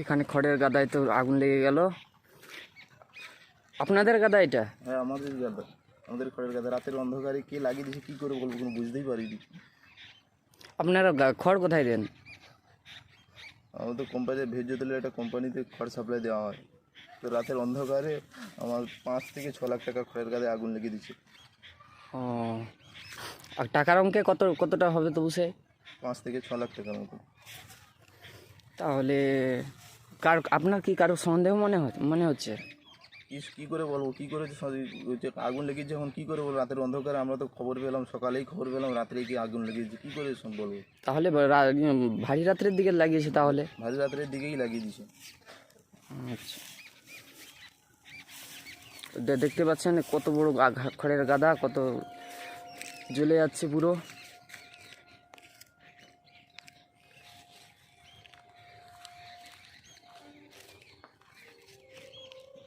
এখানে খড়ের গাদায় তো আগুন লেগে গেল। আপনাদের গাদা এটা? হ্যাঁ আমাদের গাদা। আমাদের খড়ের গাদা। রাতের অন্ধকারে কে লাগিয়ে দিয়েছে কী করে বলব কোনো বুঝতেই পারিনি। আপনারা খড় কোথায় দেন? আমাদের কোম্পানিতে ভেজ তেলের একটা কোম্পানিতে খড় সাপ্লাই দেওয়া হয়। তো রাতের অন্ধকারে আমার পাঁচ থেকে ছ লাখ টাকা খড়ের গাদায় আগুন লেগে দিচ্ছে ও আর টাকার অঙ্কে কত কতটা হবে তবু সে? পাঁচ থেকে ছ লাখ টাকার মতো। তাহলে কার আপনার কি কারও সন্দেহ মনে হয় মনে হচ্ছে? কি কী করে বলব? কী করে যে আগুন লেগেছে এখন কী করে বলব? রাতের অন্ধকারে আমরা তো খবর পেলাম সকালেই খবর পেলাম রাত্রে কি আগুন লেগেছে কী করে বলব? তাহলে ভারী রাত্রের দিকে লাগিয়েছে তাহলে? ভারী রাত্রের দিকেই লাগিয়ে দিছে আচ্ছা। দেখতে পাচ্ছেন কত বড় খড়ের গাদা কত জ্বলে যাচ্ছে পুরো।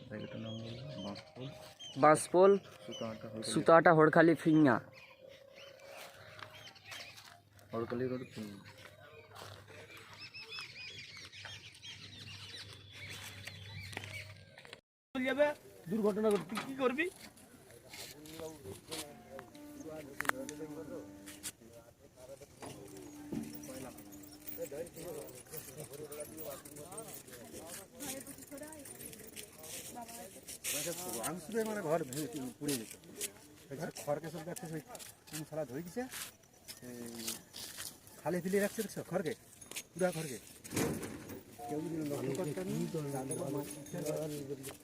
জায়গাটার নাম বললাম বাঁশফুল বাঁশপোল সুতাহাটা সুতাটা হড়খালি ফিঙ্গা হরকালি রোড যাবে দুর্ঘটনা ঘটবে কি করবি? আমি শুধু মানে ঘর পুড়ে যেত এখানে খড়কে সব দেখছে সেই তিন শালা ধরে দিছে। খালি ফিলি রাখছে দেখছ? খড়কে পুরা খড়কে। কেউ যদি লক্ষ্য করতে নি, তাদের মাথায়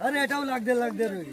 আরে এটাও লাগতে লাগতে রয়ে